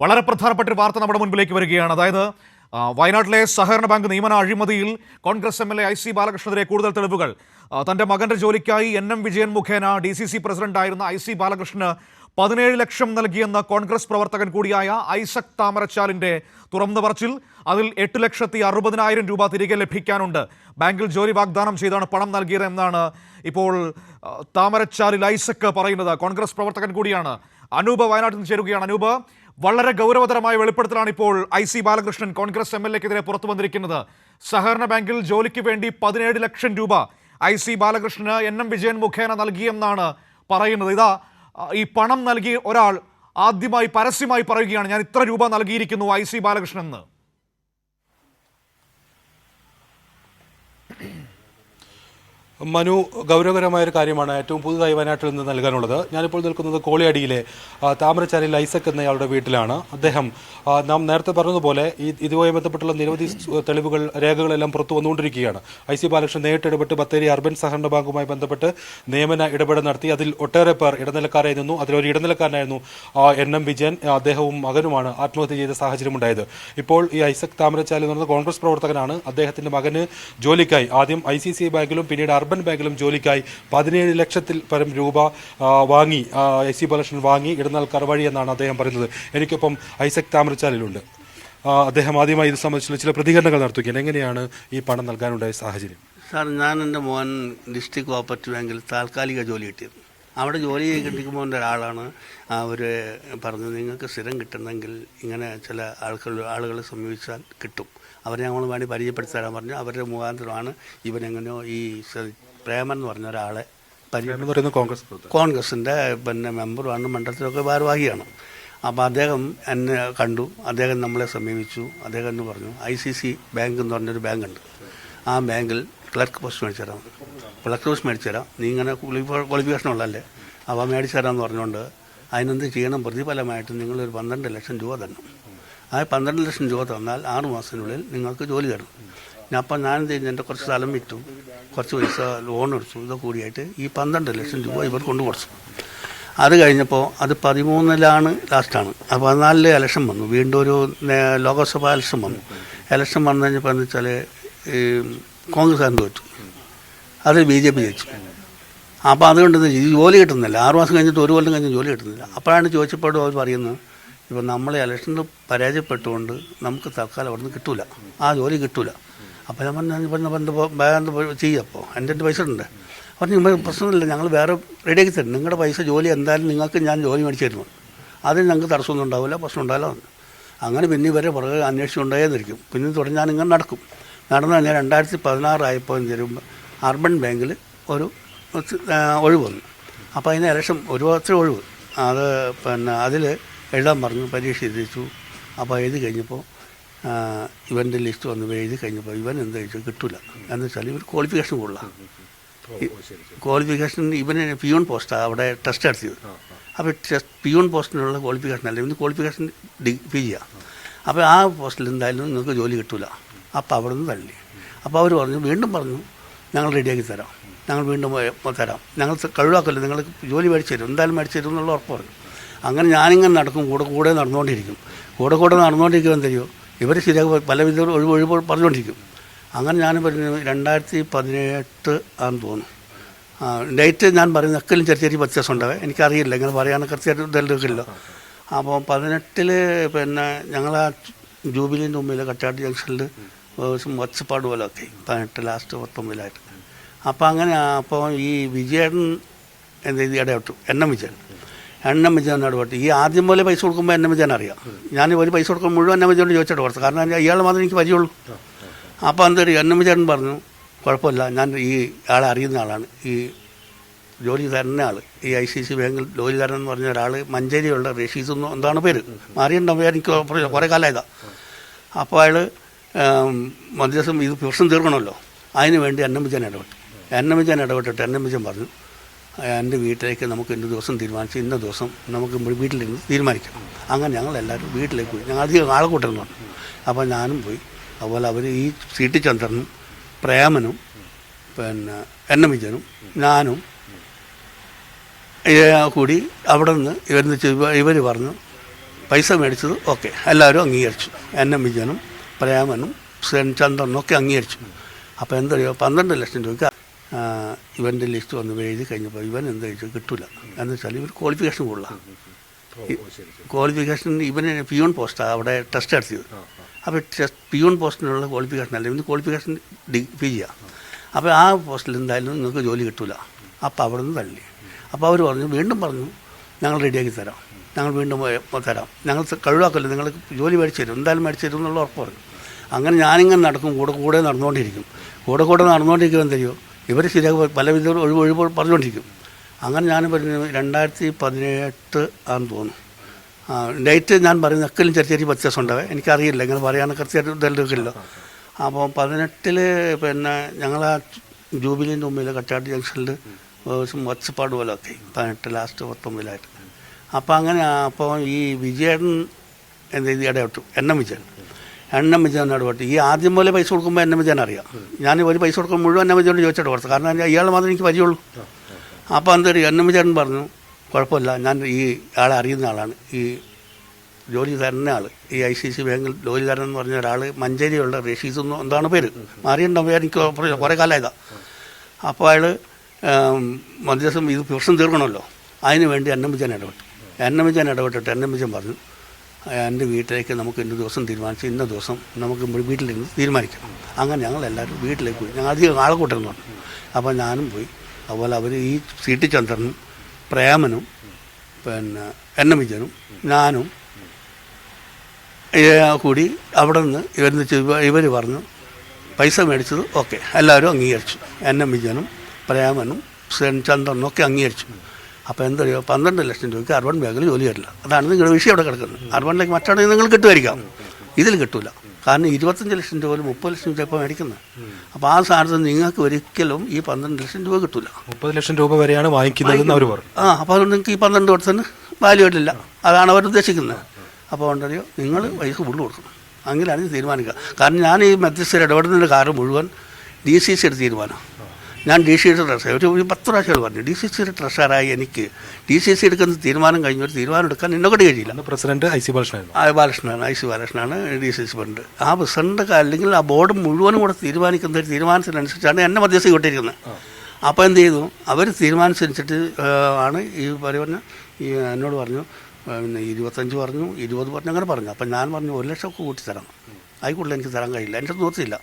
വളരെ പ്രധാനപ്പെട്ട ഒരു വാർത്ത നമ്മുടെ മുൻപിലേക്ക് വരികയാണ്. അതായത് വയനാട്ടിലെ സഹകരണ ബാങ്ക് നിയമന അഴിമതിയിൽ Congress M L A I C ബാലകൃഷ്ണനെതിരെ കൂടുതൽ തെളിവുകൾ. തന്റെ മകന്റെ ജോലിക്കായി എൻ എം വിജയൻ മുഖേന ഡി സി സി പ്രസിഡന്റായിരുന്ന ഐ സി ബാലകൃഷ്ണന് പതിനേഴ് ലക്ഷം നൽകിയെന്ന കോൺഗ്രസ് പ്രവർത്തകൻ കൂടിയായ ഐസക് താമരച്ചാലിന്റെ തുറന്നു പറച്ചിൽ അതിൽ എട്ട് ലക്ഷത്തി അറുപതിനായിരം രൂപ തിരികെ ലഭിക്കാനുണ്ട്. ബാങ്കിൽ ജോലി വാഗ്ദാനം ചെയ്താണ് പണം നൽകിയതെന്നാണ് ഇപ്പോൾ താമരച്ചാലിൽ ഐസക് പറയുന്നത്. കോൺഗ്രസ് പ്രവർത്തകൻ കൂടിയാണ്. അനൂപ് വയനാട്ടിൽ നിന്ന് ചേരുകയാണ്. അനൂപ് വളരെ ഗൗരവതരമായ വെളിപ്പെടുത്തലാണ് ഇപ്പോൾ I C Balakrishnan Congress M L എക്കെതിരെ പുറത്തു വന്നിരിക്കുന്നത്. സഹകരണ ബാങ്കിൽ ജോലിക്ക് വേണ്ടി പതിനേഴ് ലക്ഷം രൂപ ഐ സി ബാലകൃഷ്ണന് എൻ എം വിജയൻ മുഖേന നൽകിയെന്നാണ് പറയുന്നത്. ഇതാ ഈ പണം നൽകി ഒരാൾ ആദ്യമായി പരസ്യമായി പറയുകയാണ് ഞാൻ ഇത്ര രൂപ നൽകിയിരിക്കുന്നു ഐ സി ബാലകൃഷ്ണൻ എന്ന്. മനു ഗൗരവകരമായ ഒരു കാര്യമാണ് ഏറ്റവും പുതുതായി വയനാട്ടിൽ നിന്ന് നൽകാനുള്ളത്. ഞാനിപ്പോൾ നിൽക്കുന്നത് കോളിയടിയിലെ താമരച്ചാലിൽ ഐസക് എന്നയാളുടെ വീട്ടിലാണ്. അദ്ദേഹം നാം നേരത്തെ പറഞ്ഞതുപോലെ ഈ ഇതുമായി ബന്ധപ്പെട്ടുള്ള നിരവധി തെളിവുകൾ രേഖകളെല്ലാം പുറത്തു വന്നുകൊണ്ടിരിക്കുകയാണ്. ഐ സി ബാലകൃഷ്ണൻ നേരിട്ട് ഇടപെട്ട് ബത്തേരി അർബൻ സഹകരണ ബാങ്കുമായി ബന്ധപ്പെട്ട് നിയമന ഇടപെടൽ നടത്തി. അതിൽ ഒട്ടേറെ പേർ ഇടനിലക്കാരായി നിന്നു. അതിലൊരു ഇടനിലക്കാരനായിരുന്നു എൻ എം വിജയൻ. അദ്ദേഹവും മകനുമാണ് ആത്മഹത്യ ചെയ്ത സാഹചര്യമുണ്ടായത്. ഇപ്പോൾ ഈ ഐസക് താമരച്ചാലിൽ പറയുന്നത് കോൺഗ്രസ് പ്രവർത്തകനാണ്. അദ്ദേഹത്തിന്റെ മകന് ജോലിക്കായി ആദ്യം ഐ ബാങ്കിലും പിന്നീട് അർബൻ ബാങ്കിലും ജോലിക്കായി പതിനേഴ് ലക്ഷത്തിൽ പരം രൂപ വാങ്ങി എസ് സി ബാലകൃഷ്ണൻ വാങ്ങി ഇടനാൾ കർവഴി എന്നാണ് അദ്ദേഹം പറയുന്നത്. എനിക്കൊപ്പം ഐസക് താമരച്ചാലിലുണ്ട്. അദ്ദേഹം ആദ്യമായി ഇത് സംബന്ധിച്ചുള്ള ചില പ്രതികരണങ്ങൾ നടത്തുകയാണ്. എങ്ങനെയാണ് ഈ പണം നൽകാനുണ്ടായ സാഹചര്യം? സാർ ഞാൻ എന്റെ മോൻ ഡിസ്ട്രിക്ട് കോപ്പറേറ്റീവ് ബാങ്കിൽ താൽക്കാലിക ജോലി കിട്ടിയത് അവിടെ ജോലി കിട്ടിക്കുമ്പോൾ ഒരാളാണ് അവർ പറഞ്ഞത് നിങ്ങൾക്ക് സ്ഥിരം കിട്ടണമെങ്കിൽ ഇങ്ങനെ ചില ആൾക്കാർ ആളുകളെ സമീപിച്ചാൽ കിട്ടും. അവരെ ഞങ്ങൾ വേണ്ടി പരിചയപ്പെടുത്തി തരാൻ പറഞ്ഞു. അവരുടെ മുഖാന്തരമാണ് ഇവനെങ്ങനെയോ ഈ പ്രേമൻ എന്ന് പറഞ്ഞ ഒരാളെ പറയുന്നത് കോൺഗ്രസ് കോൺഗ്രസിന്റെ പിന്നെ മെമ്പറുമാണ് മണ്ഡലത്തിലൊക്കെ ഭാരവാഹിയാണ്. അപ്പോൾ അദ്ദേഹം എന്നെ കണ്ടു. അദ്ദേഹം നമ്മളെ സമീപിച്ചു. അദ്ദേഹം എന്ന് പറഞ്ഞു ഐ സി സി ബാങ്ക് എന്ന് പറഞ്ഞൊരു ബാങ്കുണ്ട്. ആ ബാങ്കിൽ ക്ലർക്ക് പോസ്റ്റ് മേടിച്ചു തരാം. ക്ലർക്ക് പോസ്റ്റ് മേടിച്ചു തരാം. നീ ഇങ്ങനെ ക്വാളിഫിക്കേഷൻ ഉള്ളതല്ലേ? അപ്പോൾ മേടിച്ചു തരാമെന്ന് പറഞ്ഞുകൊണ്ട് അതിനെന്ത് ചെയ്യണം? പ്രതിഫലമായിട്ട് നിങ്ങളൊരു പന്ത്രണ്ട് ലക്ഷം രൂപ തരണം. ആ പന്ത്രണ്ട് ലക്ഷം രൂപ തന്നാൽ ആറ് മാസത്തിനുള്ളിൽ നിങ്ങൾക്ക് ജോലി തരും. ഞാൻ അപ്പം ഞാൻ എന്ത് ചെയ്യുന്നു എന്റെ കുറച്ച് സ്ഥലം വിറ്റു. കുറച്ച് പൈസ ലോൺ എടുത്തു. ഇതൊക്കെ കൂടിയായിട്ട് ഈ പന്ത്രണ്ട് ലക്ഷം രൂപ ഇവർ കൊണ്ടു കൊടുത്തു. അത് കഴിഞ്ഞപ്പോൾ അത് പതിമൂന്നിലാണ് ലാസ്റ്റാണ് ആ പതിനാലിലെ ഇലക്ഷൻ വന്നു. വീണ്ടും ഒരു ലോകസഭാ ഇലക്ഷൻ വന്നു. ഇലക്ഷൻ വന്നു കഴിഞ്ഞപ്പോൾ എന്ന് വെച്ചാൽ ഈ കോൺഗ്രസ്സുകാരൻ തോറ്റു. അത് ബി ജെ പി ജയിച്ചു. അപ്പോൾ അതുകൊണ്ട് ജോലി കിട്ടുന്നില്ല. ആറ് മാസം കഴിഞ്ഞിട്ട് ഒരു കൊല്ലം കഴിഞ്ഞ് ജോലി കിട്ടുന്നില്ല. അപ്പോഴാണ് ചോദിച്ചപ്പോഴും അവർ പറയുന്നത് ഇപ്പം നമ്മൾ ഇലക്ഷനിൽ പരാജയപ്പെട്ടുകൊണ്ട് നമുക്ക് തൽക്കാലം അവിടെ നിന്ന് കിട്ടൂല. ആ ജോലി കിട്ടൂല. അപ്പോൾ ഞാൻ പറഞ്ഞു ഇപ്പം ബന്ധ ബാങ്ക് ചെയ്യപ്പോൾ എന്റെ അടുത്ത് പൈസ ഉണ്ട്. പറഞ്ഞു നിങ്ങൾ പ്രശ്നമില്ല. ഞങ്ങൾ വേറെ റെഡിയാക്കി തരും. നിങ്ങളുടെ പൈസ ജോലി എന്തായാലും നിങ്ങൾക്ക് ഞാൻ ജോലി മേടിച്ചു തരുന്നു അതിന് ഞങ്ങൾക്ക് തടസ്സമൊന്നും ഉണ്ടാവില്ല പ്രശ്നം ഉണ്ടാവില്ല. അങ്ങനെ പിന്നെ ഇവരെ പുറകെ അന്വേഷിച്ചുകൊണ്ടേന്നിരിക്കും പിന്നെ തുടങ്ങിയാൽ ഇങ്ങനെ നടക്കും. നടന്നു കഴിഞ്ഞാൽ രണ്ടായിരത്തി പതിനാറായപ്പോൾ എന്ത് തരുമ്പോൾ അർബൻ ബാങ്കിൽ ഒരു ഒഴിവ് വന്നു. അപ്പോൾ അതിന് ഇലക്ഷൻ ഒരു വർഷം ഒഴിവ്. അത് പിന്നെ അതിൽ എഴുതാൻ പറഞ്ഞു പരീക്ഷ എഴുതിച്ചു. അപ്പോൾ എഴുതി കഴിഞ്ഞപ്പോൾ ഇവന്റെ ലിസ്റ്റ് വന്നു എഴുതി കഴിഞ്ഞപ്പോൾ ഇവൻ എന്താ ചോദിച്ചാൽ കിട്ടില്ല എന്ന് വെച്ചാൽ ഇവർ ക്വാളിഫിക്കേഷൻ കൂടുതലാണ് ക്വാളിഫിക്കേഷൻ ഇവന് പിയോൺ പോസ്റ്റാണ് അവിടെ ടെസ്റ്റ് നടത്തിയത് അപ്പോൾ ടെസ്റ്റ് പിയോൺ പോസ്റ്റിനുള്ള ക്വാളിഫിക്കേഷൻ അല്ല ഇവന് ക്വാളിഫിക്കേഷൻ പി ജിയാണ് അപ്പോൾ ആ പോസ്റ്റിൽ എന്തായാലും നിങ്ങൾക്ക് ജോലി കിട്ടില്ല അപ്പോൾ അവിടെ നിന്ന് തള്ളി. അപ്പോൾ അവർ പറഞ്ഞു വീണ്ടും പറഞ്ഞു ഞങ്ങൾ റെഡിയാക്കി തരാം. ഞങ്ങൾ വീണ്ടും തരാം. ഞങ്ങൾ കഴിവാക്കല്ലോ നിങ്ങൾ ജോലി മേടിച്ചു തരും. എന്തായാലും മേടിച്ചു തരും എന്നുള്ള ഉറപ്പ് പറഞ്ഞു. അങ്ങനെ ഞാനിങ്ങനെ നടക്കും കൂടെ കൂടെ നടന്നുകൊണ്ടിരിക്കും. കൂടെ കൂടെ നടന്നുകൊണ്ടിരിക്കുമ്പോൾ തരുമോ ഇവർ ശരിയാക്കി പല വിധ ഒഴിവ് ഒഴിവ് പറഞ്ഞുകൊണ്ടിരിക്കും. അങ്ങനെ ഞാൻ പറഞ്ഞു രണ്ടായിരത്തി പതിനെട്ട് ആണെന്ന് തോന്നുന്നു. ഡേറ്റ് ഞാൻ പറയുന്ന എക്കലും ചെറിയ ചെറിയ വ്യത്യാസം ഉണ്ടാവേ. എനിക്കറിയില്ല ഇങ്ങനെ പറയാനൊക്കെ കൃത്യമായിട്ട് ഇതെല്ലാം അപ്പോൾ പതിനെട്ടിൽ പിന്നെ ഞങ്ങൾ ആ ജൂബിലിന്റെ മുമ്പിൽ കട്ടാട്ട് ജംഗ്ഷനിൽ ഒച്ചപ്പാട് പോലെ ഒക്കെ പതിനെട്ട് ലാസ്റ്റ് പത്തൊമ്പതിലായിട്ട്. അപ്പോൾ അങ്ങനെ അപ്പോൾ ഈ വിജയൻ എന്ത് ചെയ്ത്? ഇടപെട്ടു എണ്ണം വിജയൻ. എണ്ണം ഇടപെട്ടു ഈ ആദ്യം പോലെ പൈസ കൊടുക്കുമ്പോൾ എണ്ണം വെച്ചാൽ അറിയാം. ഞാൻ ഒരു പൈസ കൊടുക്കുമ്പോൾ മുഴുവൻ എണ്ണം വിജയനോട് ചോദിച്ചിട്ട് കൊടുത്തു കാരണം ഇയാൾ മാത്രമേ എനിക്ക് പരിചയമുള്ളൂ. അപ്പോൾ എന്തൊരു എണ്ണം വെച്ചാൽ പറഞ്ഞു കുഴപ്പമില്ല. ഞാൻ ഈ ആളെ അറിയുന്ന ആളാണ്. ഈ ജോലി തരുന്ന ആൾ ഈ ഐ സി സി ബാങ്കിൽ ജോലി തരണം എന്ന് പറഞ്ഞ ഒരാൾ മഞ്ചേരിയുള്ള റഷീസ് എന്നോ എന്താണ് പേര്? മാറിയുണ്ടാവും എനിക്ക് കുറേ- കാലമായതാ അപ്പോൾ അയാൾ മധ്യസ്ഥം ഇത് പ്രശ്നം തീർക്കണമല്ലോ. അതിന് വേണ്ടി അന്നമിച്ചൻ ഇടപെട്ടു. അന്നമിച്ചൻ ഇടപെട്ടിട്ട് അന്നമിച്ചൻ പറഞ്ഞു എന്റെ വീട്ടിലേക്ക് നമുക്ക് ഇന്ന ദിവസം തീരുമാനിച്ചു ഇന്ന ദിവസം നമുക്ക് വീട്ടിലിരുന്ന് തീരുമാനിക്കാം. അങ്ങനെ ഞങ്ങൾ എല്ലാവരും വീട്ടിലേക്ക് പോയി. ഞങ്ങൾ അധികം ആളെ അപ്പോൾ ഞാനും പോയി. അതുപോലെ അവർ ഈ സി ടി ചന്ദ്രനും പ്രേമനും പിന്നെ വിജയനും ഞാനും കൂടി അവിടെ നിന്ന് ഇവർ ഇവർ പറഞ്ഞു പൈസ മേടിച്ചത് ഓക്കെ. എല്ലാവരും അംഗീകരിച്ചു. എൻ എം വിജയനും പ്രേമനും ചന്ദ്രനും ഒക്കെ അംഗീകരിച്ചു. അപ്പോൾ എന്തറിയോ? പന്ത്രണ്ട് ലക്ഷം രൂപയ്ക്ക് ഇവന്റെ ലിസ്റ്റ് വന്ന് എഴുതി കഴിഞ്ഞപ്പോൾ ഇവൻ എന്ത് കഴിച്ചു കിട്ടൂല. എന്ന് വെച്ചാൽ ഇവർ ക്വാളിഫിക്കേഷൻ കൂടുതലാണ് ക്വാളിഫിക്കേഷൻ ഇവന് പിയൂൺ പോസ്റ്റാണ് അവിടെ ടെസ്റ്റ് നടത്തിയത് അപ്പോൾ ടെസ്റ്റ് പിയൂൺ പോസ്റ്റിനുള്ള ക്വാളിഫിക്കേഷൻ അല്ല ഇവന് ക്വാളിഫിക്കേഷൻ ഡി പി ജിയാണ് അപ്പോൾ ആ പോസ്റ്റിൽ എന്തായാലും നിങ്ങൾക്ക് ജോലി കിട്ടില്ല അപ്പോൾ അവിടെ നിന്ന് തള്ളി. അപ്പോൾ അവർ പറഞ്ഞു വീണ്ടും പറഞ്ഞു ഞങ്ങൾ റെഡിയാക്കി തരാം. ഞങ്ങൾ വീണ്ടും തരാം. ഞങ്ങൾ കഴിവാക്കല്ലോ നിങ്ങൾ ജോലി മേടിച്ചു തരും. എന്തായാലും മേടിച്ചു തരും എന്നുള്ള ഉറപ്പ് പറഞ്ഞു. അങ്ങനെ ഞാനിങ്ങനെ നടക്കും കൂടെ കൂടെ നടന്നുകൊണ്ടിരിക്കും. കൂടെ കൂടെ നടന്നുകൊണ്ടിരിക്കുമ്പോൾ തരുമോ ഇവർ ശരിയാക്കി പല വിധ ഒഴിവ് ഒഴിവ് പറഞ്ഞുകൊണ്ടിരിക്കും. അങ്ങനെ ഞാൻ പറഞ്ഞു രണ്ടായിരത്തി പതിനെട്ട് ആണെന്ന് തോന്നുന്നു. ഡേറ്റ് ഞാൻ പറയുന്ന എക്കലും ചെറിയ ചെറിയ വ്യത്യാസം ഉണ്ടാവേ. എനിക്കറിയില്ല. ഇങ്ങനെ പറയാൻ കൃത്യമായിട്ട് ഇതെല്ലാം അപ്പോൾ പതിനെട്ടിൽ പിന്നെ ഞങ്ങൾ ആ ജൂബിലിന്റെ മുമ്പിൽ കച്ചാട്ട് ജംഗ്ഷനിൽ ഒച്ചപ്പാട് പോലെ ഒക്കെ പതിനെട്ട് ലാസ്റ്റ് പത്തൊമ്പതിലായിട്ട്. അപ്പോൾ അങ്ങനെ അപ്പോൾ ഈ വിജയൻ എന്ത് ഇടപെട്ടു. എണ്ണം വിജയൻ. എണ്ണം വിജയൻ ഇടപെട്ടു ഈ ആദ്യം പോലെ പൈസ കൊടുക്കുമ്പോൾ എന്നെ വെച്ചാൽ അറിയാം. ഞാൻ ഒരു പൈസ കൊടുക്കുമ്പോൾ മുഴുവൻ എന്നെ വെച്ചോണ്ട് ചോദിച്ചിട്ട് കൊടുത്തു കാരണം ഇയാൾ മാത്രമേ എനിക്ക് പരിചയമുള്ളൂ. അപ്പോൾ എന്തൊരു എണ്ണം പറഞ്ഞു. കുഴപ്പമില്ല. ഞാൻ ഈ ആളെ അറിയുന്ന ആളാണ്. ഈ ജോലി തരുന്ന ആൾ ഈ ഐ സി സി ബാങ്കിൽ ജോലി തരണം എന്ന് പറഞ്ഞ ഒരാൾ മഞ്ചേരിയുള്ള റഷീസ് എന്ന് എന്താണ് പേര്? മാറിയുണ്ടാവും എനിക്ക്. കുറേ കാലമായതാ. അപ്പോൾ അയാൾ മധ്യസ്ഥം ഇത് പ്രശ്നം തീർക്കണമല്ലോ. അതിന് വേണ്ടി എണ്ണമിച്ചാൻ ഇടപെട്ടു. എണ്ണമിച്ചാൻ ഇടപെട്ടിട്ട് അന്നമിച്ചാൻ പറഞ്ഞു. എന്റെ വീട്ടിലേക്ക് നമുക്ക് ഇന്ന ദിവസം തീരുമാനിച്ച് ഇന്ന ദിവസം നമുക്ക് വീട്ടിലിരുന്ന് തീരുമാനിക്കാം അങ്ങനെ ഞങ്ങൾ എല്ലാവരും വീട്ടിലേക്ക് പോയി. ഞങ്ങൾ അധികം ആളെ പറഞ്ഞു. അപ്പോൾ ഞാനും പോയി. അതുപോലെ അവർ ഈ സി ടി ചന്ദ്രനും പ്രേമനും പിന്നെ എൻ എം വിജയനും ഞാനും കൂടി അവിടെ നിന്ന് ഇവർ ഇവർ പറഞ്ഞു പൈസ മേടിച്ചത് ഓക്കെ. എല്ലാവരും അംഗീകരിച്ചു. എൻ എം വിജയനും പ്രേമനും ചന്ദ്രനും ഒക്കെ അംഗീകരിച്ചു. അപ്പോൾ എന്തറിയോ പന്ത്രണ്ട് ലക്ഷം രൂപയ്ക്ക് അർബൺ ബാങ്കിൽ ജോലി വരില്ല. അതാണ് നിങ്ങളുടെ വിഷയം അവിടെ കിടക്കുന്നത്. അർബണിലേക്ക് മറ്റാണെങ്കിൽ നിങ്ങൾ കിട്ടുമായിരിക്കാം. ഇതിൽ കിട്ടൂല. കാരണം ഇരുപത്തഞ്ച് ലക്ഷം രൂപ മുപ്പത് ലക്ഷം രൂപ ഇപ്പോൾ മേടിക്കുന്നത്. അപ്പോൾ ആ സാധനത്തിൽ നിങ്ങൾക്ക് ഒരിക്കലും ഈ പന്ത്രണ്ട് ലക്ഷം രൂപ കിട്ടില്ല മുപ്പത് ലക്ഷം രൂപ വരെയാണ് വാങ്ങിക്കുന്നത് അവർ പറഞ്ഞു. ആ അപ്പോൾ അതുകൊണ്ട് നിങ്ങൾക്ക് ഈ പന്ത്രണ്ട് കൊടുത്തതിന് വാല്യൂ ഇല്ല അതാണ് അവർ ഉദ്ദേശിക്കുന്നത്. അപ്പോൾ ഉണ്ടല്ലോ നിങ്ങൾ പൈസ ഫുള്ള് കൊടുക്കണം. അങ്ങനെയാണ് തീരുമാനിക്കുക. കാരണം ഞാൻ ഈ മധ്യസ്ഥർ ഇടപെടുന്നതിന്റെ കാരണം മുഴുവൻ ഡി സി സിയുടെ തീരുമാനം ഞാൻ ഡി സി സിയുടെ ട്രഷർ ഒരു പത്ത് പ്രാവശ്യം പറഞ്ഞു ഡി സി സിയുടെ ട്രഷറായി എനിക്ക് ഡി സി സി എടുക്കുന്ന തീരുമാനം കഴിഞ്ഞ ഒരു തീരുമാനം എടുക്കാൻ എന്നോട് കഴിയില്ല. പ്രസിഡന്റ് ഐ സി ബാലകൃഷ്ണൻ ബാലകൃഷ്ണനാണ് ഐ സി ബാലകൃഷ്ണനാണ് ഡി സി സി പ്രസിഡന്റ് ആ പ്രസിഡന്റ് അല്ലെങ്കിൽ ആ ബോർഡ് മുഴുവനും കൂടെ തീരുമാനിക്കുന്ന ഒരു തീരുമാനത്തിനനുസരിച്ചാണ് എന്നെ മധ്യസ്ഥ കൊണ്ടിരിക്കുന്നത് അപ്പോൾ എന്ത് ചെയ്തു? അവർ തീരുമാനിച്ചനുസരിച്ചിട്ട് ആണ് ഈ പറയുന്ന ഈ എന്നോട് പറഞ്ഞു പിന്നെ ഇരുപത്തഞ്ച് പറഞ്ഞു ഇരുപത് പറഞ്ഞു അങ്ങനെ പറഞ്ഞു. അപ്പം ഞാൻ പറഞ്ഞു ഒരു ലക്ഷം ഒക്കെ കൂട്ടി തരാം അതിൽ കൂടുതൽ എനിക്ക് തരാൻ കഴിയില്ല. എന്റെ നോർത്തില്ല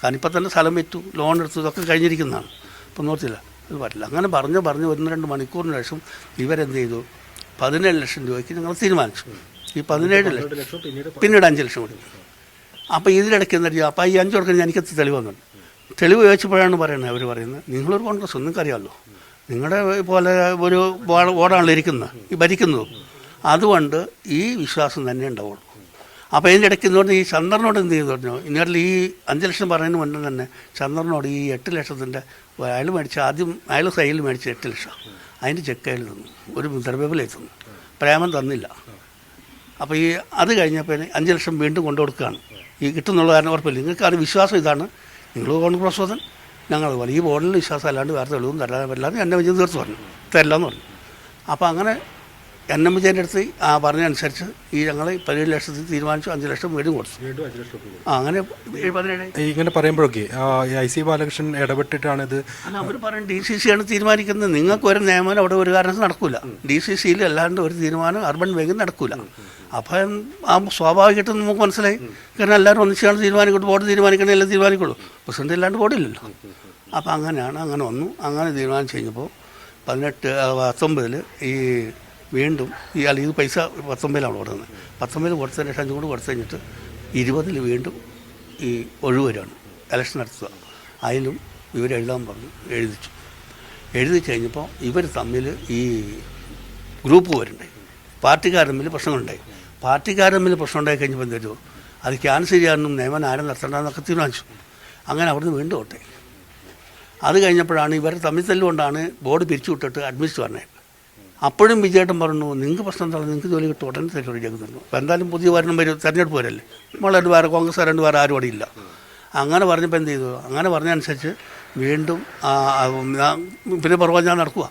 കാരണം ഇപ്പം തന്നെ സ്ഥലം വിറ്റു ലോൺ എടുത്തു ഇതൊക്കെ കഴിഞ്ഞിരിക്കുന്നതാണ്. അപ്പം നോർത്തില്ല അത് പറ്റില്ല. അങ്ങനെ പറഞ്ഞ് പറഞ്ഞ് ഒന്ന് രണ്ട് മണിക്കൂറിന് ശേഷം ഇവരെന്ത് ചെയ്തു? പതിനേഴ് ലക്ഷം രൂപയ്ക്ക് ഞങ്ങൾ തീരുമാനിച്ചു. ഈ പതിനേഴ് ലക്ഷം പിന്നീട് അഞ്ച് ലക്ഷം കൂടി അപ്പോൾ ഇതിനിടയ്ക്ക് എന്താ ചെയ്യുക അപ്പോൾ ഈ അഞ്ച് കൊടുക്കുന്ന എനിക്ക് തെളിവ് വന്നുണ്ട് തെളിവ് ചോദിച്ചപ്പോഴാണ് പറയുന്നത്. അവർ പറയുന്നത് നിങ്ങളൊരു കോൺഗ്രസ് ഒന്നും നിങ്ങൾക്കറിയാമല്ലോ നിങ്ങളുടെ പോലെ ഒരു ഓടാണല്ലോ ഇരിക്കുന്നത് ഈ ഭരിക്കുന്നത്. അതുകൊണ്ട് ഈ വിശ്വാസം തന്നെ ഉണ്ടാവുള്ളൂ. അപ്പോൾ ഇതിന്റെ ഇടയ്ക്ക് ഇതുകൊണ്ട് ഈ ചന്ദ്രനോട് എന്ത് ചെയ്തു പറഞ്ഞു? ഇന്നലെ ഈ അഞ്ച് ലക്ഷം പറയുന്നതിന് മുന്നേ തന്നെ ചന്ദ്രനോട് ഈ എട്ട് ലക്ഷത്തിന്റെ അയാൾ മേടിച്ച ആദ്യം അയാൾ സൈഡിൽ മേടിച്ച എട്ട് ലക്ഷം. അതിന്റെ ചെക്ക് അയാൾ തന്നു. ഒരു മുദ്രപേപ്പിലേ തന്നു. പ്രേമം തന്നില്ല. അപ്പോൾ ഈ അത് കഴിഞ്ഞപ്പോൾ അഞ്ച് ലക്ഷം വീണ്ടും കൊണ്ടു കൊടുക്കുകയാണ്. ഈ കിട്ടുന്നുള്ള കാരണം ഉറപ്പില്ല. നിങ്ങൾക്ക് അത് വിശ്വാസം ഇതാണ്. നിങ്ങൾ കോൺഗ്രസ് പ്രസോദൻ ഞങ്ങൾ പോലെ. ഈ ബോർഡിൽ വിശ്വാസം അല്ലാണ്ട് വേറെ തെളിവും തരാൻ പറ്റില്ലാന്ന് എന്നെ വിജയം തീർത്ത് പറഞ്ഞു. തരില്ലെന്ന് പറഞ്ഞു. അപ്പോൾ അങ്ങനെ എൻ എം വിജയന്റെ അടുത്ത് ആ പറഞ്ഞതനുസരിച്ച് ഈ ഞങ്ങൾ പതിനേഴ് ലക്ഷത്തിൽ തീരുമാനിച്ചു അഞ്ച് ലക്ഷം വീടും കൊടുത്തു. ആ അങ്ങനെ പതിനേഴ്. ഇങ്ങനെ പറയുമ്പോഴൊക്കെ ഐ സി ബാലകൃഷ്ണൻ ഇടപെട്ടിട്ടാണ് ഇത് അല്ല അവർ പറയും ഡി സി സി ആണ് തീരുമാനിക്കുന്നത്. നിങ്ങൾക്ക് ഒരു നിയമനം അവിടെ ഒരു കാരണത്തിൽ നടക്കില്ല ഡി സി സിയിൽ അല്ലാണ്ട് ഒരു തീരുമാനം അർബൻ ബാങ്കിൽ നടക്കില്ല അപ്പം ആ സ്വാഭാവികമായിട്ടും നമുക്ക് മനസ്സിലായി. കാരണം എല്ലാവരും ഒന്നിച്ചാണ് തീരുമാനിക്കട്ടെ ബോർഡ് തീരുമാനിക്കണേ എല്ലാം തീരുമാനിക്കുള്ളൂ. പ്രസിഡന്റ് ഇല്ലാണ്ട് ബോർഡില്ലല്ലോ. അപ്പം അങ്ങനെയാണ് അങ്ങനെ വന്നു. അങ്ങനെ തീരുമാനിച്ചു കഴിഞ്ഞപ്പോൾ പതിനെട്ട് പത്തൊമ്പതിൽ ഈ വീണ്ടും ഈ ഇത് പൈസ പത്തൊമ്പതിലാണ് കൊടുക്കുന്നത്. പത്തൊമ്പതിൽ കൊടുത്തതിന് ശേഷം അഞ്ചും കൂടി കൊടുത്തു കഴിഞ്ഞിട്ട് ഇരുപതിൽ വീണ്ടും ഈ ഒഴിവരാണ് ഇലക്ഷൻ നടത്തുക. അതിലും ഇവരെഴുതാൻ പറഞ്ഞു എഴുതിച്ചു. എഴുതി കഴിഞ്ഞപ്പോൾ ഇവർ തമ്മിൽ ഈ ഗ്രൂപ്പ് വരുന്നുണ്ട്. പാർട്ടിക്കാർ തമ്മിൽ പ്രശ്നങ്ങളുണ്ടായി പാർട്ടിക്കാർ തമ്മിൽ പ്രശ്നം ഉണ്ടായി കഴിഞ്ഞപ്പോൾ എന്തോ അത് ക്യാൻസൽ ചെയ്യാനും നിയമനം ആരും നടത്തണ്ടെന്നൊക്കെ തീരുമാനിച്ചു. അങ്ങനെ അവിടുന്ന് വീണ്ടും ഓട്ടെ അത് കഴിഞ്ഞപ്പോഴാണ് ഇവർ തമ്മിൽ തല്ലുകൊണ്ടാണ് ബോർഡ് പിരിച്ചു വിട്ടിട്ട് അഡ്മിറ്റ് പറഞ്ഞത് അപ്പോഴും വിജയേട്ടൻ പറഞ്ഞു നിങ്ങൾക്ക് പ്രശ്നം എന്താണ്? നിങ്ങൾക്ക് ജോലി കിട്ടും ഉടനെ തന്നെ റെഡിയാക്കി തന്നു എന്തായാലും പുതിയ ഭരണം വരും തെരഞ്ഞെടുപ്പ് വരല്ലേ? നമ്മൾ രണ്ട് വേറെ കോൺഗ്രസ് രണ്ട് വേറെ ആരും അവിടെ ഇല്ല. അങ്ങനെ പറഞ്ഞപ്പോൾ എന്ത് ചെയ്തു? അങ്ങനെ പറഞ്ഞതനുസരിച്ച് വീണ്ടും പിന്നെ പുറകെ ഞാൻ നടക്കുക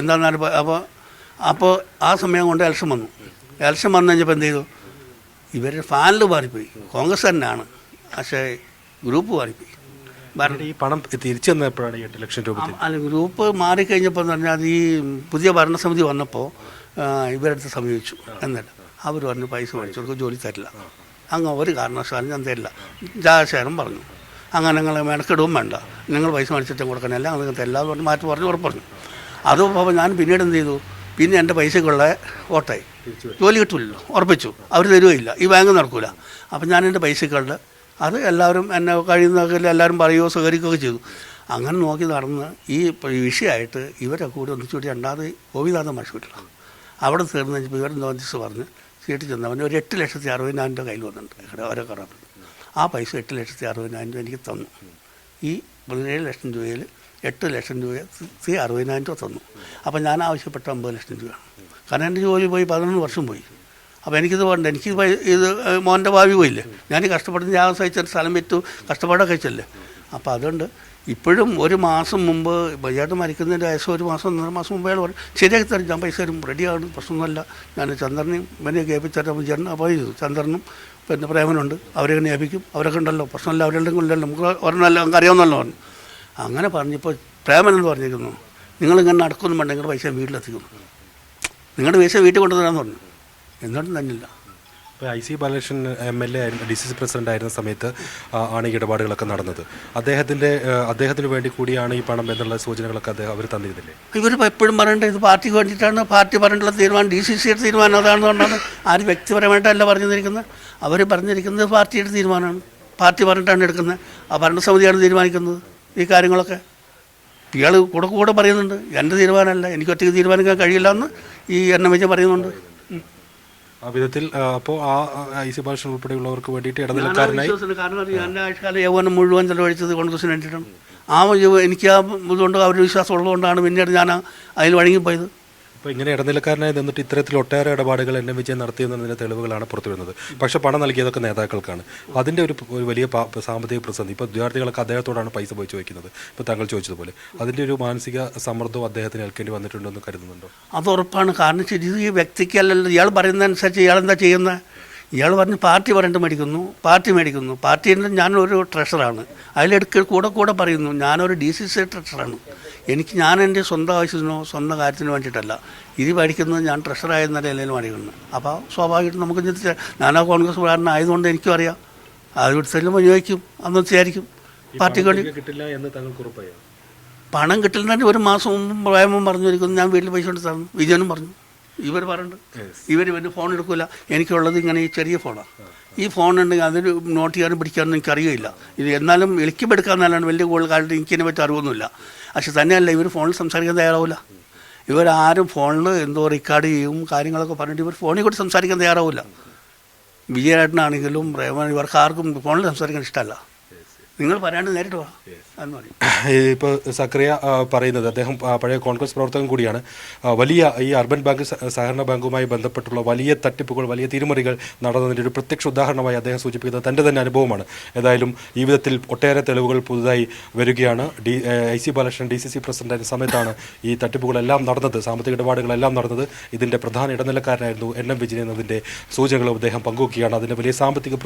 എന്താണെന്നാലും അപ്പോൾ അപ്പോൾ ആ സമയം കൊണ്ട് എലക്ഷൻ വന്നു. എലക്ഷൻ വന്നു കഴിഞ്ഞപ്പോൾ എന്ത് ചെയ്തു? ഇവരുടെ ഫാനിൽ മാറിപ്പോയി. കോൺഗ്രസ് തന്നെയാണ്. പക്ഷേ ഗ്രൂപ്പ് മാറിപ്പോയി. ഭരണ ഈ പണം തിരിച്ചു തന്നപ്പോഴാണ് ഈ എട്ട് ലക്ഷം രൂപ അല്ല ഗ്രൂപ്പ് മാറിക്കഴിഞ്ഞപ്പോൾ എന്ന് പറഞ്ഞാൽ ഈ പുതിയ ഭരണസമിതി വന്നപ്പോൾ ഇവരടുത്ത് സമീപിച്ചു എന്നിട്ട് അവർ പറഞ്ഞു പൈസ മേടിച്ചവർക്ക് ജോലി തരില്ല. അങ്ങ് ഒരു കാരണവശാലും ഞാൻ തരില്ല. ജാശേരം പറഞ്ഞു അങ്ങനെ നിങ്ങൾ മെനക്കെടുവും വേണ്ട. നിങ്ങൾ പൈസ മേടിച്ചിട്ട് കൊടുക്കണമല്ല നിങ്ങൾ തരില്ല എന്ന് പറഞ്ഞ് മാറ്റി പറഞ്ഞു ഉറപ്പ് പറഞ്ഞു. അത് അപ്പോൾ ഞാൻ പിന്നീട് എന്ത് ചെയ്തു? പിന്നെ എന്റെ പൈസക്കുള്ള ഓട്ടായി. ജോലി കിട്ടില്ലല്ലോ ഉറപ്പിച്ചു. അവർ തരുകയില്ല. ഈ ബാങ്ക് നടക്കില്ല അപ്പം ഞാൻ എന്റെ പൈസക്കുള്ള അത് എല്ലാവരും എന്നെ കഴിയുന്നൊക്കെ എല്ലാവരും പറയുകയോ സഹകരിക്കുകയൊക്കെ ചെയ്തു. അങ്ങനെ നോക്കി നടന്ന് ഈ വിഷയമായിട്ട് ഇവരെ കൂടി ഒന്നിച്ചുകൂടി രണ്ടാമത് ഗോപിനാഥൻ മഷൂരിലാണ് അവിടെ തീർന്നു കഴിഞ്ഞപ്പോൾ ഇവർ നോട്ടീസ് പറഞ്ഞ് സീറ്റ് ചെന്നവൻ ഒരു എട്ട് ലക്ഷത്തി അറുപതിനായിരം രൂപ കയ്യിൽ വന്നിട്ടുണ്ട്. ഓരോ കറാപ്പ് ആ പൈസ എട്ട് ലക്ഷത്തി അറുപതിനായിരം രൂപ എനിക്ക് തന്നു. ഈ പതിനേഴ് ലക്ഷം രൂപയിൽ എട്ട് ലക്ഷം രൂപ അറുപതിനായിരം രൂപ തന്നു. അപ്പോൾ ഞാൻ ആവശ്യപ്പെട്ട അമ്പത് ലക്ഷം രൂപയാണ്. കാരണം എന്റെ ജോലി പോയി പതിനൊന്ന് വർഷം പോയി. അപ്പോൾ എനിക്കിത് വേണ്ട. എനിക്ക് ഇത് മോന്റെ ഭാവി പോയില്ലേ ഞാൻ കഷ്ടപ്പെടുന്ന ഞാൻ സഹിച്ചൊരു സ്ഥലം വിറ്റു കഷ്ടപ്പാടൊക്കെ കഴിച്ചല്ലേ അപ്പോൾ അതുകൊണ്ട് ഇപ്പോഴും ഒരു മാസം മുമ്പ് ബജാട്ട് മരിക്കുന്നതിന്റെ വയസ്സ് ഒരു മാസം ഒന്നര മാസം മുമ്പേ പറയും ശരിയാക്കി തരും. ഞാൻ പൈസ തരും. റെഡിയാണ് പ്രശ്നമൊന്നുമല്ല. ഞാൻ ചന്ദ്രനെയും ഇവനെ ഏൽപ്പിച്ചിട്ട് ചേട്ടൻ അപ്പോൾ ചന്ദ്രനും പിന്നെ പ്രേമനുണ്ട്. അവരെ നിയമിക്കും അവരൊക്കെ ഉണ്ടല്ലോ. പ്രശ്നമില്ല. അവരുടെ ഇല്ലല്ലോ നമുക്ക് ഒരെണ്ണമല്ല നമുക്ക് അറിയാവുന്നല്ലോ പറഞ്ഞു അങ്ങനെ പറഞ്ഞപ്പോൾ പ്രേമൻ എന്ന് പറഞ്ഞിരിക്കുന്നു. നിങ്ങളിങ്ങനെ നടക്കുന്നു വേണ്ട നിങ്ങളുടെ പൈസ വീട്ടിലെത്തിക്കുന്നു. നിങ്ങളുടെ പൈസ വീട്ടിൽ കൊണ്ടുവരാമെന്ന് പറഞ്ഞു. എന്നിട്ടും തന്നില്ല. ഇപ്പോൾ I C Balakrishnan M L A ആയിരുന്ന ഡി സി സി പ്രസിഡന്റ് ആയിരുന്ന സമയത്ത് ആണ് ഈ ഇടപാടുകളൊക്കെ നടന്നത്. അദ്ദേഹത്തിന്റെ അദ്ദേഹത്തിന് വേണ്ടി കൂടിയാണ് ഈ പണം എന്നുള്ള സൂചനകളൊക്കെ അദ്ദേഹം അവർ തന്നിരുന്നില്ലേ? ഇവർ എപ്പോഴും പറയേണ്ടത് ഇത് പാർട്ടിക്ക് വേണ്ടിയിട്ടാണ് പാർട്ടി പറഞ്ഞിട്ടുള്ള തീരുമാനം ഡി സി സിയുടെ തീരുമാനം അതാണെന്നുകൊണ്ടാണ് ആരും വ്യക്തിപരമായിട്ടല്ല പറഞ്ഞിരിക്കുന്നത്. അവർ പറഞ്ഞിരിക്കുന്നത് പാർട്ടിയുടെ തീരുമാനമാണ്. പാർട്ടി പറഞ്ഞിട്ടാണ് എടുക്കുന്നത്. ആ ഭരണസമിതിയാണ് തീരുമാനിക്കുന്നത് ഈ കാര്യങ്ങളൊക്കെ. ഇയാൾ കൂടെ കൂടെ പറയുന്നുണ്ട്. എന്റെ തീരുമാനമല്ല എനിക്ക് ഒറ്റയ്ക്ക് തീരുമാനിക്കാൻ കഴിയില്ല എന്ന് ഈ എൻ എം പറയുന്നുണ്ട്. ആ വിധത്തിൽ അപ്പോൾ ആ ഐ സി ബാലകൃഷ്ണൻ ഉൾപ്പെടെയുള്ളവർക്ക് വേണ്ടിയിട്ട് ഇടനിലക്കാരനായി കാരണം എന്റെ ആഴ്ചക്കാല യൗവനം മുഴുവൻ ചെലവഴിച്ചത് കോൺഗ്രസിന് വേണ്ടിയിട്ടാണ്. ആ എനിക്ക് ആ ഇതുകൊണ്ട് അവരുടെ വിശ്വാസം ഉള്ളതുകൊണ്ടാണ് പിന്നീട് ഞാൻ അതിൽ വഴങ്ങിപ്പോയത്. അപ്പോൾ ഇങ്ങനെ ഇടനിലക്കാരനായി നിന്നിട്ട് ഇത്തരത്തിൽ ഒട്ടേറെ ഇടപാടുകൾ എൻ എം വിജയൻ നടത്തിയെന്നതിന്റെ തെളിവുകളാണ് പുറത്തു വരുന്നത് പക്ഷേ പണം നൽകിയതൊക്കെ നേതാക്കൾക്കാണ്. അതിന്റെ ഒരു ഒരു വലിയ സാമ്പത്തിക പ്രതിസന്ധി. ഇപ്പോൾ വിദ്യാർത്ഥികളൊക്കെ അദ്ദേഹത്തോടാണ് പൈസ പോയി ചോദിക്കുന്നത്. ഇപ്പോൾ താങ്കൾ ചോദിച്ചതുപോലെ. അതിന്റെ ഒരു മാനസിക സമ്മർദ്ദവും അദ്ദേഹത്തിന് ഏൽക്കേണ്ടി വന്നിട്ടുണ്ടെന്ന് കരുതുന്നുണ്ടോ? അത് ഉറപ്പാണ്. കാരണം ഈ വ്യക്തിക്കല്ലല്ലോ. ഇയാൾ പറയുന്നതനുസരിച്ച് ഇയാൾ എന്താ ചെയ്യുന്നത് ഇയാൾ പറഞ്ഞ് പാർട്ടി പറഞ്ഞിട്ട് മേടിക്കുന്നു പാർട്ടി മേടിക്കുന്നു. പാർട്ടിന്റെ ഞാനൊരു ട്രഷറാണ്. അതിലെടുക്കൽ കൂടെ കൂടെ പറയുന്നു ഞാനൊരു ഡി സി സി ട്രഷറാണ്. എനിക്ക് ഞാൻ എന്റെ സ്വന്തം ആവശ്യത്തിനോ സ്വന്തം കാര്യത്തിനോ വേണ്ടിയിട്ടല്ല. ഇത് പഠിക്കുന്നത് ഞാൻ ട്രഷറായെന്ന നിലയിൽ പഠിക്കുന്നത് അപ്പോൾ സ്വാഭാവികമായിട്ടും നമുക്ക് ചിന്തിച്ച ഞാനാ കോൺഗ്രസ് ആയതുകൊണ്ട് എനിക്കും അറിയാം. അത് എടുത്തെല്ലാം വിനിയോഗിക്കും. അന്ന് വിചാരിക്കും. പാർട്ടി വേണ്ടി കിട്ടില്ല എന്ന് ഉറപ്പായോ? പണം കിട്ടുന്നതിന് ഒരു മാസം മുമ്പ് പറഞ്ഞു പറഞ്ഞിരിക്കുന്നു. ഞാൻ വീട്ടിൽ പൈസ കൊണ്ട് തന്നു. വിജയനും പറഞ്ഞു. ഇവർ പറഞ്ഞു ഇവർ ഇവന്റെ ഫോൺ എടുക്കില്ല എനിക്കുള്ളത് ഇങ്ങനെ ഈ ചെറിയ ഫോണാണ് ഈ ഫോൺ ഉണ്ടെങ്കിൽ അതിന് നോട്ട് ചെയ്യാനും പിടിക്കാനും എനിക്കറിയില്ല. ഇത് എന്നാലും എളിക്കുമെടുക്കാന്നല്ലാണ് വലിയ കൂടുതൽ കാലത്ത് എനിക്കതിനെ പറ്റി അറിവൊന്നുമില്ല. പക്ഷെ തന്നെയല്ല ഇവർ ഫോണിൽ സംസാരിക്കാൻ തയ്യാറാവില്ല ഇവരാരും ഫോണിൽ എന്തോ റെക്കോർഡ് ചെയ്യും കാര്യങ്ങളൊക്കെ പറഞ്ഞിട്ട് ഇവർ ഫോണിൽ കൂടി സംസാരിക്കാൻ തയ്യാറാവില്ല വിജയേട്ടനാണെങ്കിലും പ്രേമൻ ഇവർക്ക് ആർക്കും ഫോണിൽ സംസാരിക്കാൻ ഇഷ്ടമല്ല. നിങ്ങൾ പറയാണ്ട് നേരിട്ട് വാ. എന്ന് പറയും. ഇപ്പോൾ സക്രിയ പറയുന്നത് അദ്ദേഹം പഴയ കോൺഗ്രസ് പ്രവർത്തകൻ കൂടിയാണ്. വലിയ ഈ അർബൻ ബാങ്ക് സഹകരണ ബാങ്കുമായി ബന്ധപ്പെട്ടുള്ള വലിയ തട്ടിപ്പുകൾ വലിയ തിരിമറികൾ നടന്നതിന്റെ ഒരു പ്രത്യക്ഷ ഉദാഹരണമായി അദ്ദേഹം സൂചിപ്പിക്കുന്നത് തന്റെ തന്നെ അനുഭവമാണ്. ഏതായാലും ഈ വിധത്തിൽ ഒട്ടേറെ തെളിവുകൾ പുതുതായി വരികയാണ്. D I C Balakrishnan D C C പ്രസിഡന്റായിരുന്ന സമയത്താണ് ഈ തട്ടിപ്പുകളെല്ലാം നടന്നത് സാമ്പത്തിക ഇടപാടുകളെല്ലാം നടന്നത്. ഇതിന്റെ പ്രധാന ഇടനിലക്കാരനായിരുന്നു എൻ എം വിജയൻ എന്നതിന്റെ സൂചനകളും അദ്ദേഹം പങ്കുവയ്ക്കുകയാണ് അതിന്റെ വലിയ സാമ്പത്തിക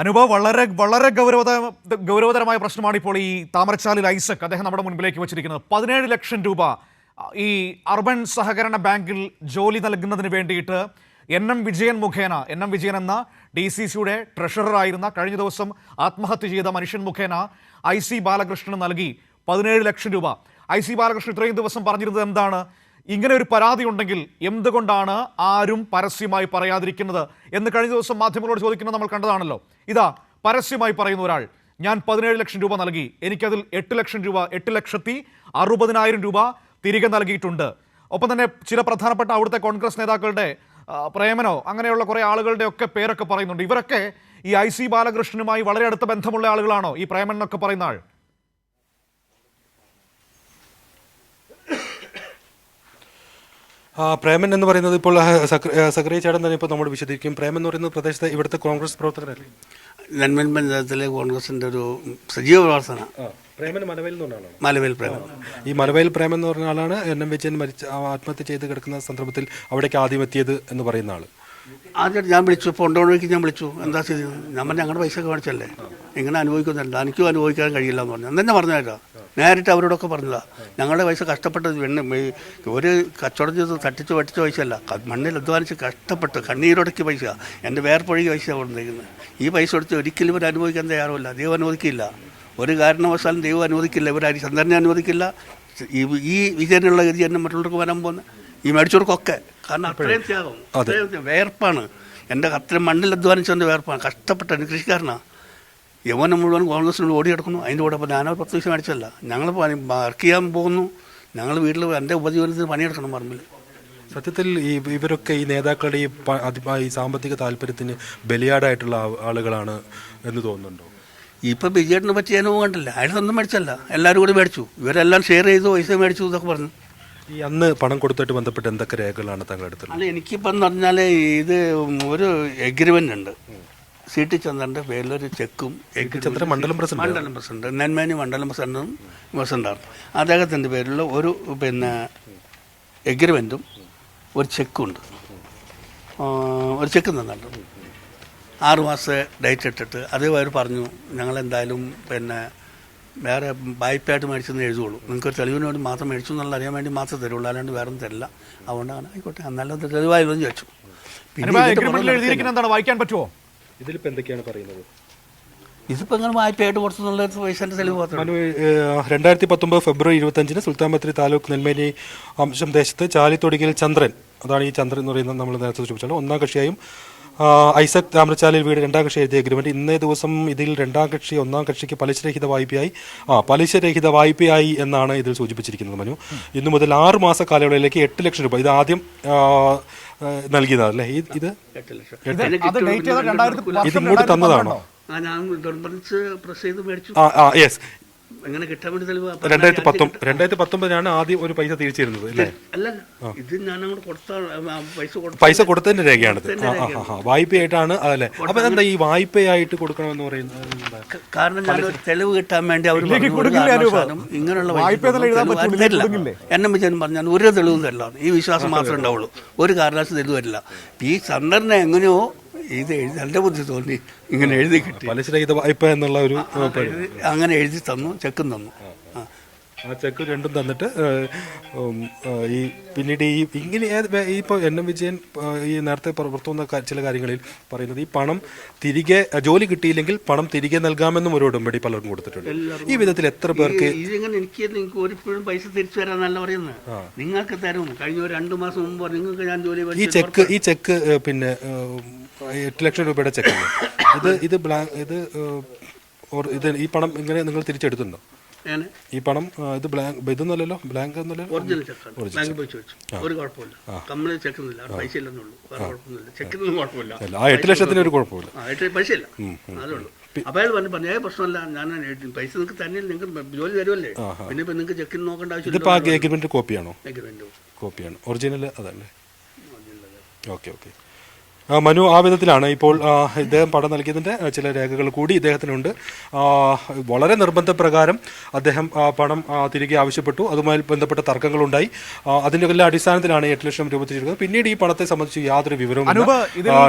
അനുഭവ വളരെ വളരെ ഗൗരവത ഗൗരവതരമായ പ്രശ്നമാണ് ഇപ്പോൾ ഈ താമരച്ചാലിൽ ഐസക് അദ്ദേഹം നമ്മുടെ മുൻപിലേക്ക് വെച്ചിരിക്കുന്നത്. പതിനേഴ് ലക്ഷം രൂപ ഈ അർബൻ സഹകരണ ബാങ്കിൽ ജോലി നൽകുന്നതിന് വേണ്ടിയിട്ട് എൻ എം വിജയൻ മുഖേന എൻ എം വിജയൻ എന്ന ഡി സി സിയുടെ ട്രഷററായിരുന്ന കഴിഞ്ഞ ദിവസം ആത്മഹത്യ ചെയ്ത മനുഷ്യൻ മുഖേന ഐ സി ബാലകൃഷ്ണന് നൽകി പതിനേഴ് ലക്ഷം രൂപ. ഐ സി ബാലകൃഷ്ണൻ ഇത്രയും ദിവസം പറഞ്ഞിരുന്നത് എന്താണ്? ഇങ്ങനെ ഒരു പരാതി ഉണ്ടെങ്കിൽ എന്തുകൊണ്ടാണ് ആരും പരസ്യമായി പറയാതിരിക്കുന്നത്? എന്ന് കഴിഞ്ഞ ദിവസം മാധ്യമങ്ങളോട് ചോദിക്കുന്നത് നമ്മൾ കണ്ടതാണല്ലോ. ഇതാ പരസ്യമായി പറയുന്ന ഒരാൾ ഞാൻ പതിനേഴ് ലക്ഷം രൂപ നൽകി. എനിക്കതിൽ എട്ട് ലക്ഷം രൂപ എട്ട് ലക്ഷത്തി അറുപതിനായിരം രൂപ തിരികെ നൽകിയിട്ടുണ്ട്. ഒപ്പം തന്നെ ചില പ്രധാനപ്പെട്ട അവിടുത്തെ കോൺഗ്രസ് നേതാക്കളുടെ പ്രേമനോ അങ്ങനെയുള്ള കുറേ ആളുകളുടെ ഒക്കെ പേരൊക്കെ പറയുന്നുണ്ട്. ഇവരൊക്കെ ഈ ഐ സി ബാലകൃഷ്ണനുമായി വളരെ അടുത്ത ബന്ധമുള്ള ആളുകളാണോ? ഈ പ്രേമൻ എന്നൊക്കെ പറയുന്ന ആൾ. പ്രേമൻ എന്ന് പറയുന്നത് ഇപ്പോൾ സക്രിയ ചേട്ടൻ തന്നെ ഇപ്പോൾ നമ്മൾ വിശദീകരിക്കും. പ്രേമൻ എന്ന് പറയുന്ന പ്രദേശത്തെ ഇവിടുത്തെ കോൺഗ്രസ് പ്രവർത്തകരല്ലേ? നന്മൻ പഞ്ചായത്തിലെ കോൺഗ്രസിന്റെ ഒരു സജീവ പ്രവർത്തന പ്രേമൻ മലവേൽ പ്രേമം ഈ മലവേൽ പ്രേമൻ എന്ന് പറഞ്ഞ ആളാണ് എൻ എം വിജയൻ മരിച്ച ആത്മഹത്യ ചെയ്ത് കിടക്കുന്ന സന്ദർഭത്തിൽ അവിടേക്ക് ആദ്യം എത്തിയത് എന്ന് പറയുന്ന ആൾ. ആദ്യം ഞാൻ വിളിച്ചു ഇപ്പോൾ വഴിക്ക് ഞാൻ വിളിച്ചു. എന്താ സ്ഥിതി? നമ്മൾ ഞങ്ങളുടെ പൈസ ഒക്കെ മേടിച്ചല്ലേ? ഇങ്ങനെ അനുഭവിക്കുന്നുണ്ട്? എനിക്കും അനുഭവിക്കാൻ കഴിയില്ല എന്ന് പറഞ്ഞു എന്നെ പറഞ്ഞേട്ടാ നേരിട്ട് അവരോടൊക്കെ പറഞ്ഞതാ. ഞങ്ങളുടെ പൈസ കഷ്ടപ്പെട്ട് വെണ്ണ ഒരു കച്ചവടം ചെയ്ത് തട്ടിച്ച് വെട്ടിച്ച പൈസ അല്ല ക- മണ്ണിൽ അധ്വാനിച്ച് കഷ്ടപ്പെട്ട് കണ്ണീരൊടക്കിയ പൈസ എന്റെ വേർപ്പൊഴുകിയ പൈസ കൊണ്ടിരിക്കുന്നത് ഈ പൈസ കൊടുത്ത് ഒരിക്കലും ഇവർ അനുഭവിക്കാൻ തയ്യാറുമില്ല. ദൈവം അനുവദിക്കില്ല. ഒരു കാരണവശാലും ദൈവം അനുവദിക്കില്ല. ഇവർ അരി ചന്ദ്രനെ അനുവദിക്കില്ല. ഈ ഈ വിജയനുള്ള ഗതി തന്നെ മറ്റുള്ളവർക്ക് വരാൻ പോകുന്ന ഈ മേടിച്ചവർക്കൊക്കെ. കാരണം അത്രയും ത്യാഗം അത്രയും. വേർപ്പാണ്. എന്റെ അത്രയും മണ്ണിൽ അധ്വാനിച്ചതിന്റെ വേർപ്പാണ്. കഷ്ടപ്പെട്ട എന്റെ കൃഷിക്കാരനാണ് യവനം മുഴുവൻ കോൺഗ്രസിനോട് ഓടി കിടക്കുന്നു അതിന്റെ കൂടെ അപ്പോൾ പത്ത് പൈസ മേടിച്ചല്ല ഞങ്ങൾ വർക്ക് ചെയ്യാൻ പോകുന്നു. ഞങ്ങൾ വീട്ടിൽ എന്റെ ഉപജീവനത്തിന് പണിയെടുക്കണം പറമ്പിൽ. സത്യത്തിൽ ഈ ഇവരൊക്കെ ഈ നേതാക്കളുടെ ഈ സാമ്പത്തിക താല്പര്യത്തിന് ബലിയാടായിട്ടുള്ള ആളുകളാണ് എന്ന് തോന്നുന്നുണ്ടോ? ഇപ്പം ബിജെഡിനെ പറ്റി അനുഭവം കണ്ടില്ല. അയാൾ സ്വന്തം മേടിച്ചല്ല എല്ലാവരും കൂടി മേടിച്ചു. ഇവരെല്ലാം ഷെയർ ചെയ്തു പൈസ മേടിച്ചു എന്നൊക്കെ പറഞ്ഞു. ഈ അന്ന് പണം കൊടുത്തിട്ട് ബന്ധപ്പെട്ട് എന്തൊക്കെ രേഖകളാണ് താങ്കളുടെ അടുത്ത് അല്ല എനിക്കിപ്പം എന്ന് പറഞ്ഞാൽ ഇത് ഒരു എഗ്രിമെന്റ് ഉണ്ട്. സി ടി ചന്ദ്രന്റെ പേരിലൊരു ചെക്കും ചന്ദ്രൻ മണ്ഡലം പ്രസിഡന്റ് മണ്ഡലം പ്രസിഡന്റ് നെന്മേനി മണ്ഡലം പ്രസിഡന്റും പ്രസിഡന്റാണ് അദ്ദേഹത്തിന്റെ പേരിലുള്ള ഒരു പിന്നെ എഗ്രിമെന്റും ഒരു ചെക്കും ഉണ്ട്. ഒരു ചെക്ക് തന്നിട്ടുണ്ട്. ആറ് മാസത്തെ ഡേറ്റ് ഇട്ടിട്ട് അത് അവർ പറഞ്ഞു ഞങ്ങളെന്തായാലും പിന്നെ വേറെ ബൈപ്പായിട്ട് മേടിച്ചെന്ന് എഴുതുള്ളൂ. നിങ്ങൾക്ക് തെളിവിന് വേണ്ടി മാത്രം മേടിച്ചു എന്നുള്ള അറിയാൻ വേണ്ടി മാത്രം തരുള്ളൂ. അല്ലാണ്ട് വേറെ ഒന്നും തരില്ല അതുകൊണ്ടാണ് ആയിക്കോട്ടെ. എന്നാലും തെളിവായല്ലോ എന്ന് ചോദിച്ചു വായിക്കാൻ പറ്റുമോ ഇതിലിപ്പോൾ എന്തൊക്കെയാണ് പറയുന്നത്? ഇതിപ്പോൾ ഇങ്ങനെ വായ്പയായിട്ട് കൊടുത്തുള്ള പൈസന്റെ തെളിവ് മാത്രം മനു രണ്ടായിരത്തി പത്തൊമ്പത് ഫെബ്രുവരി ഇരുപത്തഞ്ചിന് സുൽത്താൻ ബത്തേരി താലൂക്ക് നെൽമേനി അംശം ദേശത്ത് ചാലിത്തൊടികിൽ ചന്ദ്രൻ. അതാണ് ഈ ചന്ദ്രൻ എന്ന് പറയുന്നത് നമ്മൾ നേരത്തെ സൂചിപ്പിച്ചാണ് ഒന്നാം കക്ഷിയായും ഐസക് താമരച്ചാലിൽ വീട് രണ്ടാം കക്ഷി എഴുതിയ അഗ്രിമെന്റ് ഇന്നേ ദിവസം ഇതിൽ രണ്ടാം കക്ഷി ഒന്നാം കക്ഷിക്ക് പലിശരഹിത വായ്പയായി. ആ പലിശരഹിത വായ്പയായി എന്നാണ് ഇതിൽ സൂചിപ്പിച്ചിരിക്കുന്നത് മനു. ഇന്നു മുതൽ ആറ് മാസ കാലയളവിലേക്ക് എട്ട് ലക്ഷം രൂപ. ഇത് ആദ്യം നൽകിയതല്ലേ ഇത്? ഇത് ഇങ്ങോട്ട് തന്നതാണോ? ഞാൻ നിർബന്ധിച്ച് പ്രസ് ചെയ്ത് മേടിച്ചു. ആ ആ യെസ്. എങ്ങനെ കിട്ടാൻ വേണ്ടി തെളിവ് അപ്പൊ രണ്ടായിരത്തി ഞാൻ പത്തൊമ്പത് രണ്ടായിരത്തി പത്തൊമ്പതിനാണ് ആദ്യം ഒരു പൈസ തിരിച്ചിരുന്നത് അല്ലേ അല്ലല്ല ഇത് ഞാൻ അങ്ങോട്ട് കൊടുത്ത ആ, പൈസ കൊടുത്ത പൈസ കൊടുത്തതിന്റെ രേഖയാണിത്. ആ ആ ആ, ആ. വായ്പയായിട്ടാണ് അതല്ലേ? അപ്പൊ എന്താ ഈ വായ്പയായിട്ട് കൊടുക്കണമെന്ന് പറയുന്നത്? എന്താ? ക- കാരണം ഞാൻ ഒരു തെളിവ് കിട്ടാൻ വേണ്ടി അവർ ഇങ്ങനെയുള്ള വായ്പ തെളിവ് പറ്റൂല, ആരും തരില്ല. എന്നെ പറഞ്ഞാൽ ഒരു തെളിവും തരില്ല ഈ വിശ്വാസം മാത്രമേ ഉണ്ടാവുള്ളൂ. ഒരു കാരണവശാലും തെളിവ് വരില്ല ഈ ചന്ദ്രനെ എങ്ങനെയോ ഇത് എഴുതി നല്ല ബുദ്ധി തോന്നി ഇങ്ങനെ എഴുതി കിട്ടി. വായ്പ എന്നുള്ള ഒരു അങ്ങനെ എഴുതി തന്നു ചെക്കും തന്നു. ആ ചെക്ക് രണ്ടും തന്നിട്ട് ഈ പിന്നീട് ഈ ഇങ്ങനെ ഈ ഇപ്പോൾ എൻ എം വിജയൻ ഈ നേരത്തെ പുറത്തു വന്ന ചില കാര്യങ്ങളിൽ പറയുന്നത് ഈ പണം തിരികെ ജോലി കിട്ടിയില്ലെങ്കിൽ പണം തിരികെ നൽകാമെന്നും ഒരു ഉടമ്പടി പലർക്കും കൊടുത്തിട്ടുണ്ട്. ഈ വിധത്തിൽ എത്ര പേർക്ക് ഇതിങ്ങനെ എനിക്ക് നിങ്ങൾക്ക് ഒരിപ്പോഴും പൈസ തിരിച്ചു തരാന്നല്ല പറയുന്നത്. നിങ്ങൾക്ക് തരും. കഴിഞ്ഞ ഒരു രണ്ടു മാസം മുമ്പ് നിങ്ങൾക്ക് ഞാൻ ജോലി ഈ ചെക്ക് ഈ ചെക്ക് പിന്നെ എട്ട് ലക്ഷം രൂപയുടെ ചെക്കാണ് ഇത് ഇത് ബ്ലാങ്ക് ഇത് ഇത് ഈ പണം ഇങ്ങനെ നിങ്ങൾ തിരിച്ചെടുത്തുണ്ടോ ഈ പണം ഇത് ബ്ലാങ്ക് ഇതൊന്നുമല്ലല്ലോ? ബ്ലാങ്ക് ഒന്നുമല്ലോ ഒറിജിനൽ ചെക്കാണ് ബാങ്കിൽ പോയി ചോദിച്ചു. ഒരു കുഴപ്പമില്ല. കമ്പനി ചെക്കുന്നില്ല പൈസ ഇല്ലെന്നുള്ളൂ. വേറെ കുഴപ്പമൊന്നുമില്ല. ചെക്കിനൊന്നും കുഴപ്പമില്ല. ആ എട്ട് ലക്ഷത്തിന് ഒരു കുഴപ്പമില്ല. എട്ട് പൈസ ഇല്ല. അതേ ഉള്ളൂ. അപ്പോൾ അയാൾ പറഞ്ഞു പറഞ്ഞു ഏ പ്രശ്നമല്ല. ഞാൻ. പൈസ നിങ്ങൾക്ക് തന്നെ നിങ്ങൾക്ക് ജോലി തരുമല്ലേ? പിന്നെ ഇപ്പം നിങ്ങൾക്ക് ചെക്കിന് നോക്കേണ്ട ആവശ്യമില്ല. എഗ്രിമെന്റ് കോപ്പിയാണോ എഗ്രിമെന്റ് കോപ്പിയാണ് ഒറിജിനൽ അതല്ലേ ഓക്കെ ഓക്കെ മനു ആ വിധത്തിലാണ് ഇപ്പോൾ ഇദ്ദേഹം പടം നൽകിയതിന്റെ ചില രേഖകൾ കൂടി ഇദ്ദേഹത്തിനുണ്ട്. വളരെ നിർബന്ധപ്രകാരം അദ്ദേഹം പണം തിരികെ ആവശ്യപ്പെട്ടു. അതുമായി ബന്ധപ്പെട്ട തർക്കങ്ങളുണ്ടായി. അതിന്റെ എല്ലാ അടിസ്ഥാനത്തിലാണ് എട്ട് ലക്ഷം രൂപ തിരിച്ചെടുക്കുന്നത് പിന്നീട് ഈ പണത്തെ സംബന്ധിച്ച് യാതൊരു വിവരവും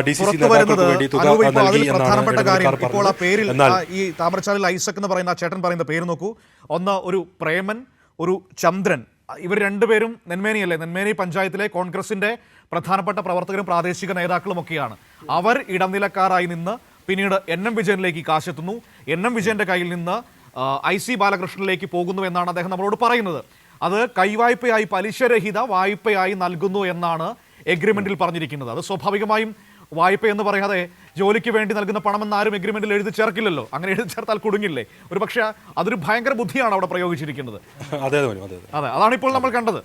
ഡി സി സി നേതാക്കൾക്ക് വേണ്ടി തുക നൽകി എന്നാണ് എന്നാൽ ഈ താമരച്ചാലിൽ ഐസക് എന്ന് പറയുന്ന ചേട്ടൻ പറയുന്ന പേര് നോക്കൂ. ഒന്ന് ഒരു പ്രേമൻ ഒരു ചന്ദ്രൻ. ഇവർ രണ്ടുപേരും നെന്മേനിയല്ലേ? നെന്മേനി പഞ്ചായത്തിലെ കോൺഗ്രസിന്റെ പ്രധാനപ്പെട്ട പ്രവർത്തകരും പ്രാദേശിക നേതാക്കളുമൊക്കെയാണ്. അവർ ഇടനിലക്കാരായി നിന്ന് പിന്നീട് എൻ എം വിജയനിലേക്ക് കാശെത്തുന്നു. എൻ എം വിജയന്റെ കയ്യിൽ നിന്ന് ഐ സി ബാലകൃഷ്ണനിലേക്ക് പോകുന്നു എന്നാണ് അദ്ദേഹം നമ്മളോട് പറയുന്നത്. അത് കൈവായ്പയായി പലിശരഹിത വായ്പയായി നൽകുന്നു എന്നാണ് എഗ്രിമെന്റിൽ പറഞ്ഞിരിക്കുന്നത്. അത് സ്വാഭാവികമായും വായ്പ എന്ന് പറയാതെ ജോലിക്ക് വേണ്ടി നൽകുന്ന പണമെന്ന് ആരും എഗ്രിമെന്റിൽ എഴുതി ചേർക്കില്ലല്ലോ. അങ്ങനെ എഴുതി ചേർത്താൽ കുടുങ്ങില്ലേ? ഒരു പക്ഷേ അതൊരു ഭയങ്കര ബുദ്ധിയാണ് അവിടെ പ്രയോഗിച്ചിരിക്കുന്നത്. അതെ അതാണ് ഇപ്പോൾ നമ്മൾ കണ്ടത്.